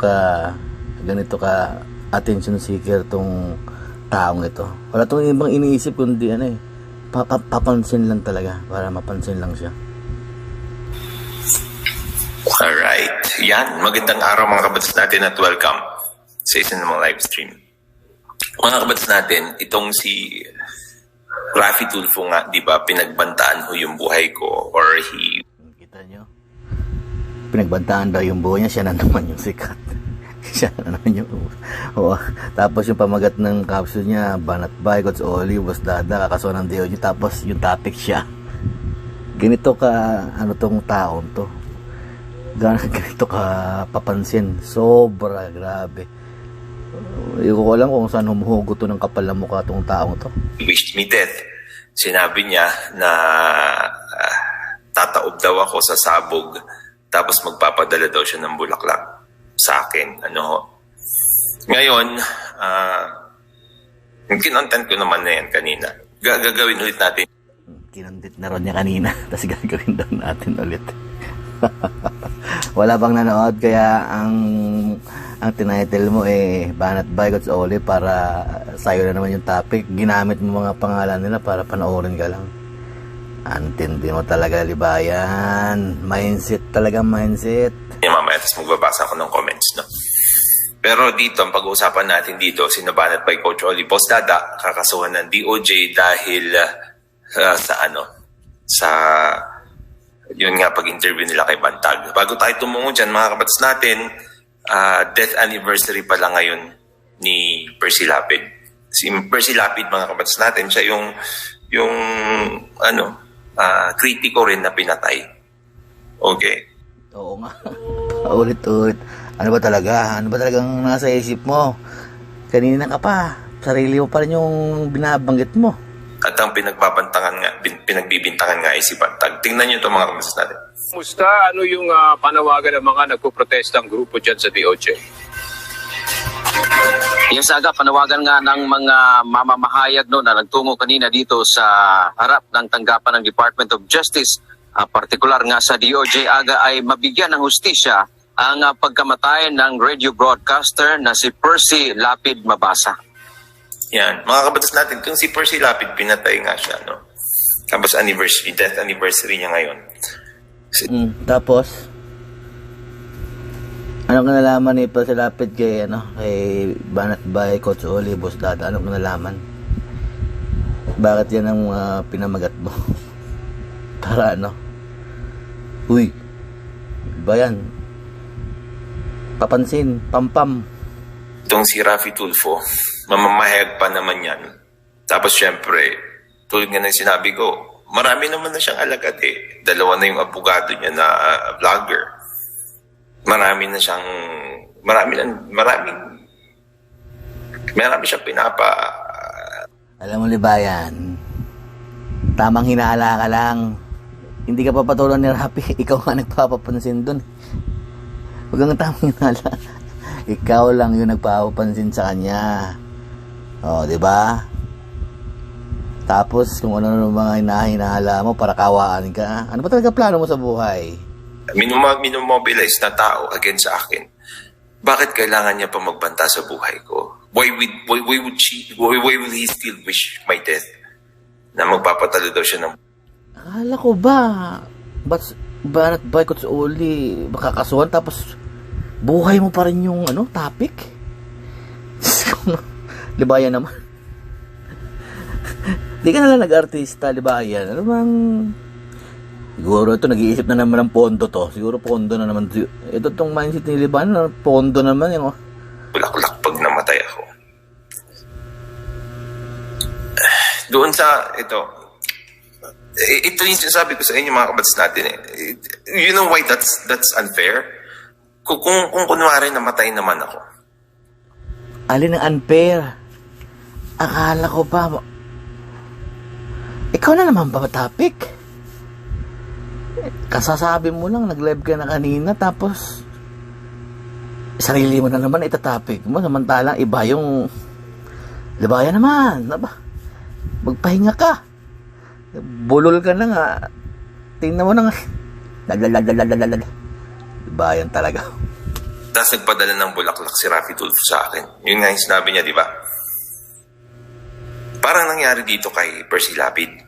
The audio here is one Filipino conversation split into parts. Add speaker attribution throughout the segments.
Speaker 1: ka ganito ka attention seeker tong taong ito. Wala tong ibang iniisip kundi ano eh. pa- pa- papansin lang talaga para mapansin lang siya.
Speaker 2: Alright. Yan. Magandang araw mga kabats natin at welcome sa isa namang live stream. Mga kabats natin, itong si Rafi Tulfo nga, di ba, pinagbantaan ho yung buhay ko or he
Speaker 1: Kita nyo? Pinagbantaan daw yung buhay niya, siya na naman yung sikat. siya na naman yung... Oo. Tapos yung pamagat ng caption niya, Banat by God's Oli, was dada, kakasuhan ng niya. Tapos yung topic siya. Ganito ka, ano tong taon to. Gan- Ganito ka papansin. Sobra, grabe. Hindi ko alam kung saan humuhugot to ng kapal na mukha tong taong to.
Speaker 2: wished me death. Sinabi niya na ah, tataob daw ako sa sabog tapos magpapadala daw siya ng bulaklak sa akin. Ano? Ngayon, yung kinontent ko naman na yan kanina. Ga- gagawin ulit natin
Speaker 1: Kinandit na ron niya kanina. Tapos gagawin daw natin ulit. Wala bang nanood kaya ang ang tinitle mo eh Banat by God's Oli para sa'yo na naman yung topic. Ginamit mo mga pangalan nila para panoorin ka lang. Antindi mo talaga libayan. Mindset talaga mindset.
Speaker 2: yung mamaya tapos magbabasa ako ng comments. No? Pero dito, ang pag-uusapan natin dito, sinabanat by Coach Oli Postdada, kakasuhan ng DOJ dahil ah, sa ano, sa yun nga pag-interview nila kay Bantag. Bago tayo tumungo dyan, mga kabatas natin, ah, death anniversary pala ngayon ni Percy Lapid. Si Percy Lapid, mga kabatas natin, siya yung yung ano, ah, kritiko rin na pinatay. Okay.
Speaker 1: Oo nga. Paulit-ulit. Ano ba talaga? Ano ba talagang nasa isip mo? Kanina ka pa. Sarili mo pa rin yung binabanggit mo.
Speaker 2: At ang pinagbabantangan nga, bin- pinagbibintangan nga ay si Bantag. Tingnan niyo ito mga kamasas natin.
Speaker 3: Musta? Ano yung ah, panawagan ng mga nagpo-protestang grupo dyan sa DOJ?
Speaker 4: Yung saga, panawagan nga ng mga mamamahayag no, na nagtungo kanina dito sa harap ng tanggapan ng Department of Justice, ah, partikular nga sa DOJ aga ay mabigyan ng hustisya ang ah, pagkamatay ng radio broadcaster na si Percy Lapid Mabasa.
Speaker 2: Yan. Mga kabatas natin, kung si Percy Lapid, pinatay nga siya, no? Tapos anniversary, death anniversary niya ngayon.
Speaker 1: Mm, tapos, ano ka nalaman ni pa lapid kay, ano, kay Banat Bay, Coach Oli, Boss Dada? Ano ka nalaman? Bakit yan ang ah, pinamagat mo? Para ano? Uy, ba yan? Papansin, pampam.
Speaker 2: Itong si Rafi Tulfo, mamamahayag pa naman yan. Tapos syempre, tulad nga ng sinabi ko, marami naman na siyang alagad eh. Dalawa na yung abogado niya na ah, vlogger. Marami na siyang, marami na, maraming, marami siyang pinapa,
Speaker 1: Alam mo, Libayan, tamang hinala ka lang. Hindi ka papatulan ni Rapi. Ikaw nga nagpapapansin dun. Huwag kang tamang hinala. Ikaw lang yung nagpapapansin sa kanya. O, di ba? Tapos, kung ano ano mga hinahinala mo para kawaan ka. Ano ba talaga plano mo sa buhay?
Speaker 2: Minuma, minumobilize na tao against sa akin, bakit kailangan niya pa magbanta sa buhay ko? Why would, why, why would she, why, why would he still wish my death? Na magpapatalo daw siya ng
Speaker 1: Akala ko ba, ba't Banat Boycotts Uli, makakasuhan tapos buhay mo pa rin yung ano, topic? Libayan naman. Di ka na lang nag-artista, libayan. Ano bang... Siguro ito, nag-iisip na naman ng pondo to. Siguro pondo na naman. Ito tong mindset ni Libayan, na pondo naman yun. Oh.
Speaker 2: bulaklak pag namatay ako. Doon sa, ito, eh, ito yung sinasabi ko sa inyo mga kabats natin eh. You know why that's that's unfair? Kung, kung, kung kunwari namatay naman ako,
Speaker 1: Alin ang unfair? Akala ko ba... Ikaw na naman ba topic? Kasasabi mo lang, nag-live ka na kanina, tapos... Sarili mo na naman itatopic mo, samantalang iba yung... Libayan naman, aba, magpahinga ka. Bulol ka na nga. Tingnan mo na nga. Lalalalalalalalala. Libayan talaga.
Speaker 2: Tapos nagpadala ng bulaklak si Rafi Tulfo sa akin. Yun nga yung sinabi niya, di ba? Parang nangyari dito kay Percy Lapid.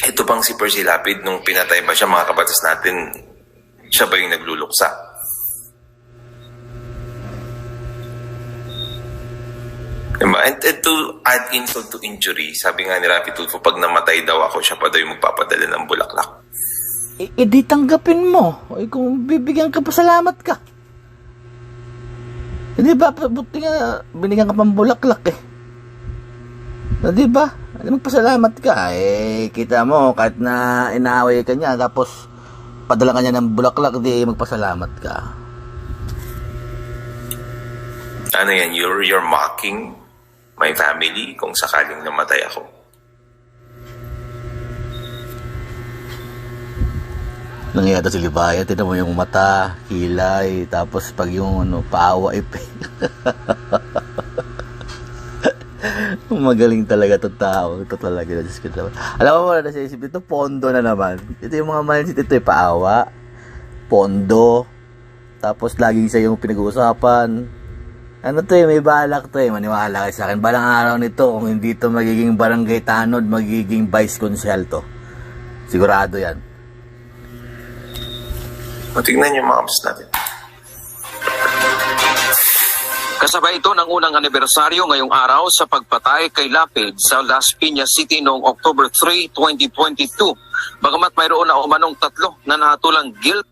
Speaker 2: Ito bang si Percy Lapid, nung pinatay ba siya, mga kabatas natin, siya ba yung nagluluksa? Diba? And, and to add insult to injury, sabi nga ni Rafi Tulfo, pag namatay daw ako, siya pa daw yung magpapadala ng bulaklak.
Speaker 1: Eh, eh, di tanggapin mo. Eh, kung bibigyan ka pa, salamat ka. Hindi ba, buti nga, binigyan ka pang bulaklak eh. Na, di ba? Magpasalamat ka. Eh, kita mo, kahit na inaaway ka niya, tapos padala ka niya ng bulaklak, di magpasalamat ka.
Speaker 2: Ano yan, you're, you're mocking my family kung sakaling namatay ako.
Speaker 1: Nangyayari si Libaya, tinan mo yung mata, kilay, tapos pag yung ano, paawa, ipe. Magaling talaga itong tao. Ito talaga. Diyos ko naman. Alam mo na sa isip ito, pondo na naman. Ito yung mga mindset ito, eh, paawa, pondo, tapos laging siya yung pinag-uusapan. Ano to eh, may balak to eh, maniwala kayo sa akin. Balang araw nito, kung hindi to magiging barangay tanod, magiging vice consul to. Sigurado yan.
Speaker 2: O, tignan yung mga apps natin.
Speaker 4: Kasabay ito ng unang anibersaryo ngayong araw sa pagpatay kay Lapid sa Las Piñas City noong October 3, 2022. Bagamat mayroon na umanong tatlo na nahatulang guilt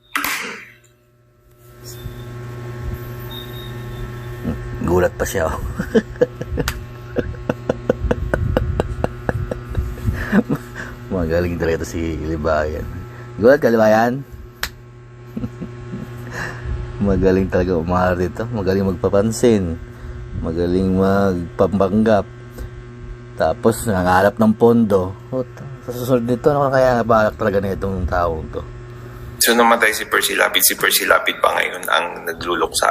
Speaker 1: Gulat pa siya. oh. Magaling talaga si Libayan. Gulat ka, Libayan? Magaling talaga umahar dito. Magaling magpapansin. Magaling magpapanggap. Tapos, nangarap ng pondo. Oh, sa susunod nito, ano kaya balak talaga na itong taong to?
Speaker 2: So, namatay si Percy Lapid. Si Percy Lapid pa ngayon ang nagluluksa.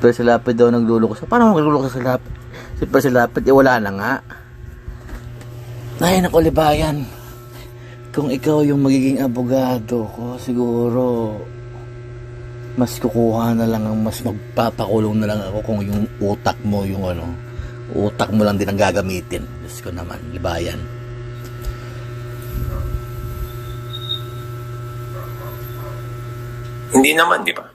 Speaker 1: Pero si Lapid daw nagluluksa. Paano nagluluksa si Lapid? Si Pero si Lapid, eh wala na nga. Ay, naku, libayan. Kung ikaw yung magiging abogado ko, siguro mas kukuha na lang ang mas magpapakulong na lang ako kung yung utak mo yung ano utak mo lang din ang gagamitin Diyos ko naman, libayan
Speaker 2: Hindi naman, di ba?